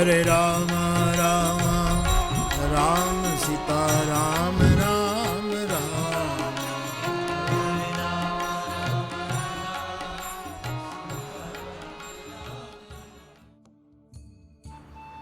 હરે રામ રામ રામ સીતા રામ રામ રામ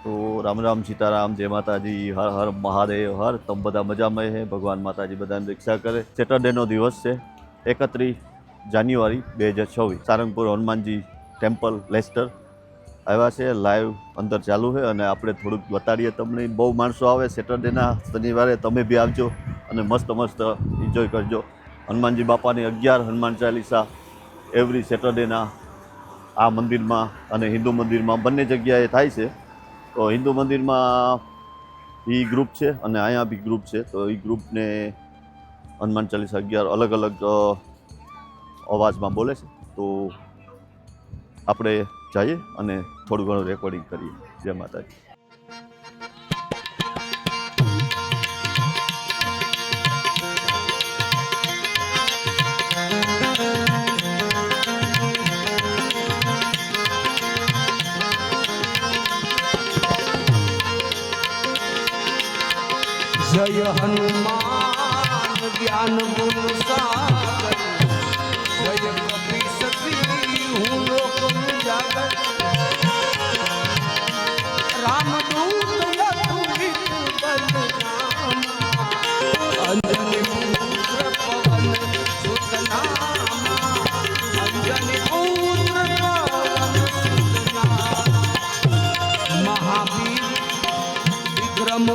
તો રામ રામ સીતારામ, જય માતાજી, હર હર મહાદેવ, હર તમ બધા મજામાં હે, ભગવાન માતાજી બધાને રક્ષા કરે. સેટરડેનો દિવસ છે, એકત્રીસ જાન્યુઆરી બે હજાર છવ્વીસ, સારંગપુર હનુમાનજી ટેમ્પલ, લેસ્ટર. આવ્યા છે લાઈવ અંદર ચાલુ છે અને આપણે થોડુંક બતાડીએ તમને. બહુ માણસો આવે સેટરડેના શનિવારે, તમે બી આવજો અને મસ્ત મસ્ત એન્જોય કરજો. હનુમાનજી બાપાની અગિયાર, હનુમાન ચાલીસા એવરી સેટરડેના આ મંદિરમાં અને હિન્દુ મંદિરમાં બંને જગ્યાએ થાય છે. તો હિન્દુ મંદિરમાં એ ગ્રુપ છે અને અહીંયા બી ગ્રુપ છે. તો એ ગ્રુપને હનુમાન ચાલીસા અગિયાર અલગ અલગ અવાજમાં બોલે છે. તો આપણે જઈએ અને થોડું ઘણું રેકોર્ડિંગ કરીએ. જય માતાજી. જય હનુમાન જ્ઞાન ગુણ સાગર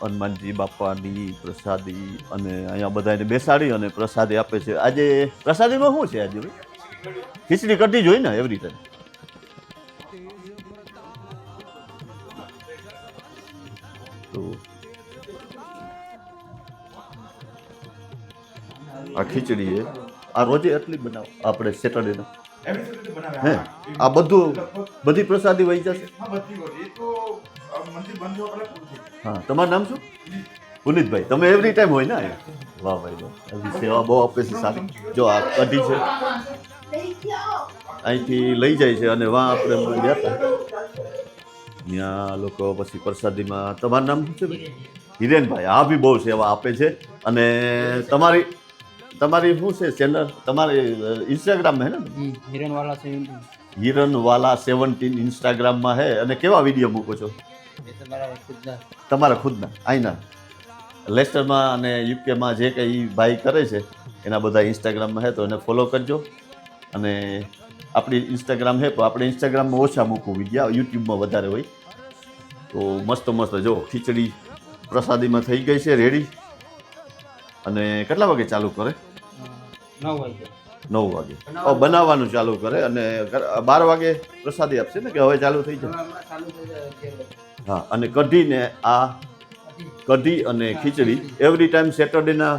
હનુમાનજી બાપાની પ્રસાદી અને અહીંયા બધાને બેસાડી અને પ્રસાદી આપે છે. આજે પ્રસાદીમાં શું છે આજે ભાઈ? ખીચડી કઢી જોઈ ને એવરી ટાઈમ તો આ ખીચડી છે આ રોજે એટલી બનાવો આપણે સેટરડે હે? આ બધું બધી પ્રસાદી વહી જશે. હા તમારું નામ શું? પુનિતભાઈ. તમે એવરી ટાઈમ હોય ને વાહ ભાઈ વાહ. સેવા બહુ આપે છે સારી. જો આ કઢી છે. અહીંથી લઈ જાય છે અને વાહ આપણે ત્યાં લોકો પછી પ્રસાદીમાં તમારું નામ શું છે ભાઈ? હિરેનભાઈ. આ બી બહુ સેવા આપે છે. અને તમારી તમારી શું છે ચેનલ તમારી ઇન્સ્ટાગ્રામ હે ને? હિરનવાલા સેવન્ટીન હિરનવાલા સેવન્ટીન ઇન્સ્ટાગ્રામમાં હે. અને કેવા વીડિયો મૂકો છો? તમારા ખુદના, આઈના. લેસ્ટરમાં અને યુકેમાં જે કંઈ ભાઈ કરે છે, એના બધા ઇન્સ્ટાગ્રામમાં હે તો એને ફોલો કરજો. અને આપણી ઇન્સ્ટાગ્રામ હે તો આપણે ઇન્સ્ટાગ્રામમાં ઓછા મૂકવું વિદ્યા યુટ્યુબમાં વધારે હોય. તો મસ્ત મસ્ત, જો, ખીચડી પ્રસાદીમાં થઈ ગઈ છે, રેડી. અને કેટલા વાગે ચાલુ કરે? નવ વાગે. નવ વાગે. બનાવવાનું ચાલુ કરે અને બાર વાગે પ્રસાદી આપશે ને કે હવે ચાલુ થઈ જાય? હા અને કઢીને આ કઢી અને ખીચડી એવરી ટાઈમ સેટરડેના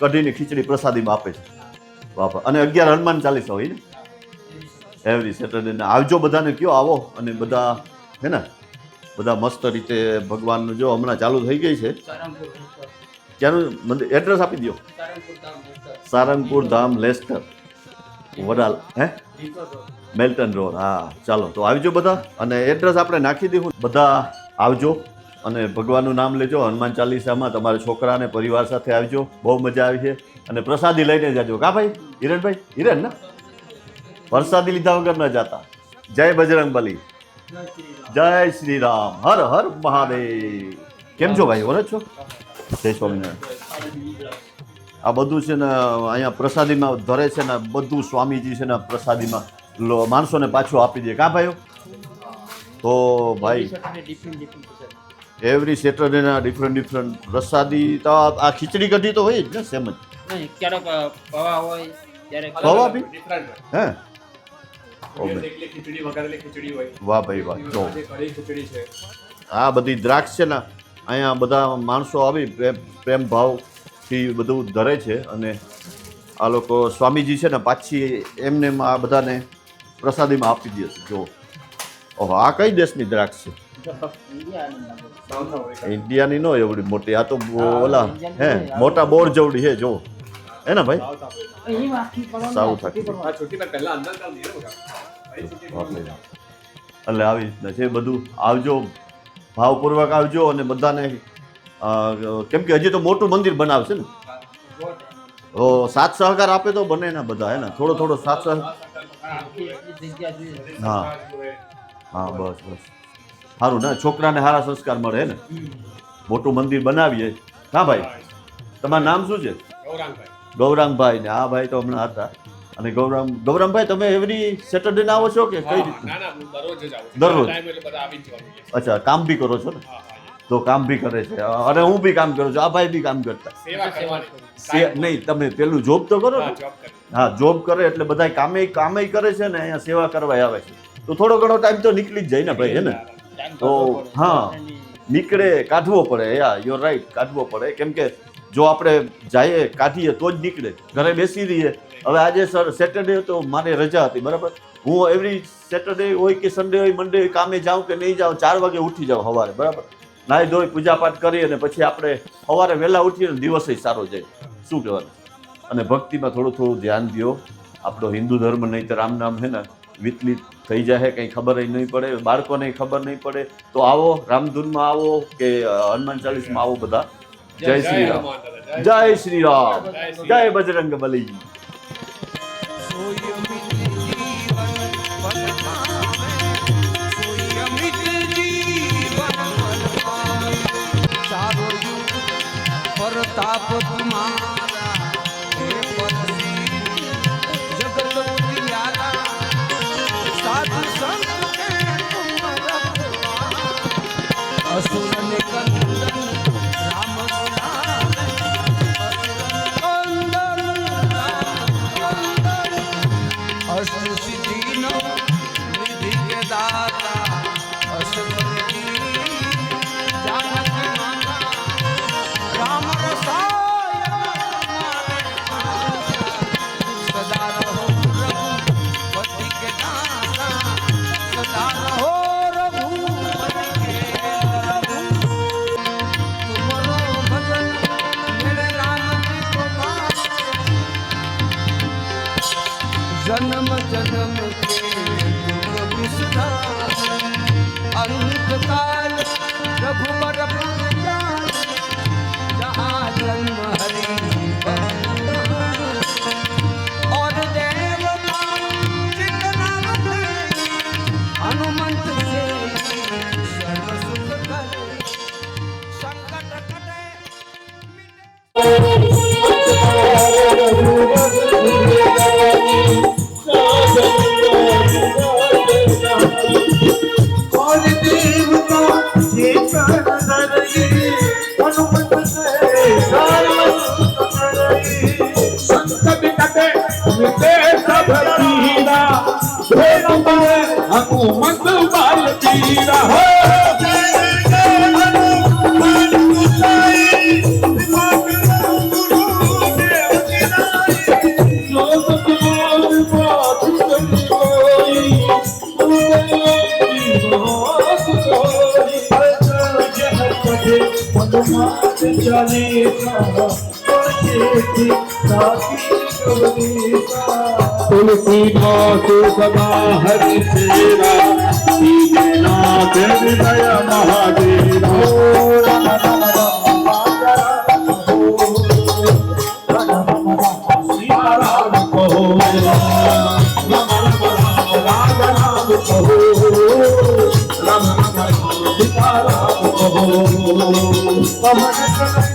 કઢીને ખીચડી પ્રસાદીમાં આપે છે. બાપા અને અગિયાર હનુમાન ચાલીસ હોય ને? એવરી સેટરડેના આવજો બધાને કયો આવો. અને બધા હે ને? બધા મસ્ત રીતે ભગવાનનું જો હમણાં ચાલુ થઈ ગઈ છે. ક્યાંનું એડ્રેસ આપી દો સારંગપુર ધામ લેસ્ટર. વડાલ, હે? મેલ્ટન રોડ, હા, ચાલો, તો આવજો બધા, અને એડ્રેસ આપણે નાખી દઈશું બધા આવજો, અને ભગવાનનું નામ લેજો, હનુમાન ચાલીસામાં તમારા છોકરા અને પરિવાર સાથે આવજો, બહુ મજા આવી છે. અને પ્રસાદી લઈને જાજો, કા ભાઈ? હિરણભાઈ હિરણ ને? પ્રસાદી લીધા વગર ન જાતા. જય બજરંગ બલી. જય શ્રી રામ હર હર મહાદેવ. કેમ છો ભાઈ? ઓળખ છો? જય સ્વામિનારાયણ. આ બધું છે ને અહીંયા પ્રસાદીમાં ધરે છે ને બધું સ્વામીજી છે ને પ્રસાદીમાં લો માણસોને પાછું આપી દે. કા ભાઈઓ? તો ભાઈ એવરી સેટરડેના ડિફરન્ટ ડિફરન્ટ પ્રસાદી તો આ ખીચડી કઢી તો હોય જ ને સેમ જ. ક્યારેક હોય ક્યારેક પૌવા બી? હે? વાહ ભાઈ વાહ. જો. આ બધી દ્રાક્ષ છે ને અહીંયા બધા માણસો આવી પ્રેમ પ્રેમ ભાવથી બધું ધરે છે અને આ લોકો સ્વામીજી છે ને પાછી એમને એમ આ બધાને પ્રસાદીમાં આપી દે છે. જો ઓહો આ કઈ દેશની દ્રાક્ષ છે? ઇન્ડિયાની નો એવડી મોટી આ તો ઓલા હે મોટા બોર જેવડી છે જો હે ને ભાઈ? સાઉથ એટલે આવી રીતના છે બધું આવજો ભાવપૂર્વક આવજો અને બધાને કેમ કે હજી તો મોટું મંદિર બનાવશે ને. ઓ સાથ સહકાર આપે તો બને ને બધા હે ને? થોડો થોડો સાથ સહકાર. હા. હા બસ બસ. સારું ને છોકરાને સારા સંસ્કાર મળે ને? મોટું મંદિર બનાવીએ. હા ભાઈ? તમારું નામ શું છે? ગૌરાંગભાઈ. ને આ ભાઈ તો હમણાં હતા. અને ગૌરામ ગૌરામભાઈ તમે એવરી સેટરડે ના આવો છો કે કઈ રીતે દરરોજ. અચ્છા કામ બી કરો છો ને. તો કામ બી કરે છે. અને હું બી કામ કરું છું. આ ભાઈ બી કામ કરતા. નહીં તમે પેલું જોબ તો કરો હા, જોબ કરે. એટલે બધા કામે કામે કરે છે ને અહીંયા સેવા કરવા આવે છે. તો થોડો ઘણો ટાઈમ તો નીકળી જ જાય ને ભાઈ હે ને? તો હા નીકળે કાઢવો પડે. યા યોર રાઈટ કાઢવો પડે. કેમ કે જો આપણે જઈએ કાઢીએ તો જ નીકળે. ઘરે બેસી રહીએ. હવે આજે સર સેટરડે તો મારે રજા હતી બરાબર? હું એવરી સેટરડે હોય કે સન્ડે હોય મંડે હોય કામે જાઉં કે નહીં જાઉં ચાર વાગે ઉઠી જાઉં સવારે બરાબર? નાહી ધોઈ પૂજાપાઠ કરી અને પછી આપણે સવારે વહેલા ઉઠીએ ને દિવસ સારો જાય. શું કહેવાનું? અને ભક્તિમાં થોડું થોડું ધ્યાન દો આપણો હિન્દુ ધર્મ નહીં તો રામ નામ હે ને વિચલિત થઈ જાય કંઈ ખબર નહીં પડે બાળકોને ખબર નહીં પડે. તો આવો રામધૂનમાં આવો કે હનુમાન ચાલીસમાં આવો બધા. જય શ્રી રામ. જય શ્રી રામ. જય જય બજરંગ બલી પરતાપ करई संकट कटे मिटे सब पीरा भेद पड़े हनुमत बाल पीरा हो जय तुलसी नाथ सदा हरि तेरा नाथ हृदय महादेवा राम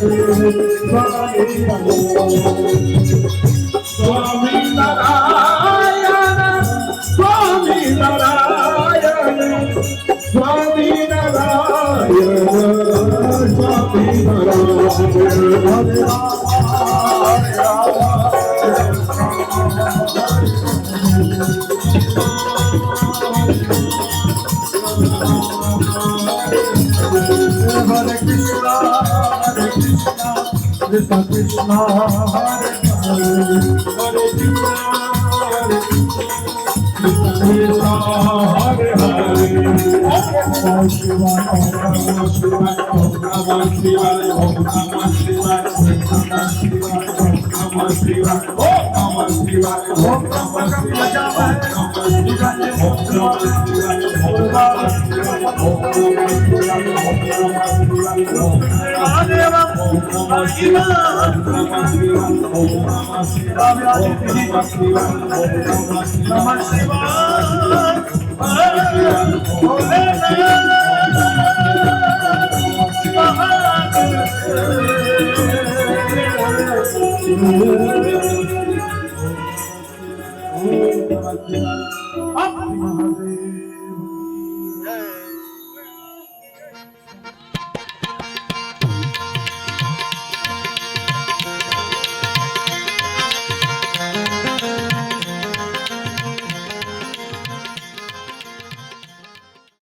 স্বামী নারায়ণ স্বামী নারায়ণ স্বামী নারায়ণ স্বামী Narayan Hare Krishna, Hare Hare, Hare Krishna, Hare Hare, Hare Shiva, Hare Shiva, Shiva Shiva, Shiva Shiva, Shiva Shiva, Shiva दीवार ओम कम कम बजा है दीवार ओम कम नमः शिवाय Thank you. Up, up,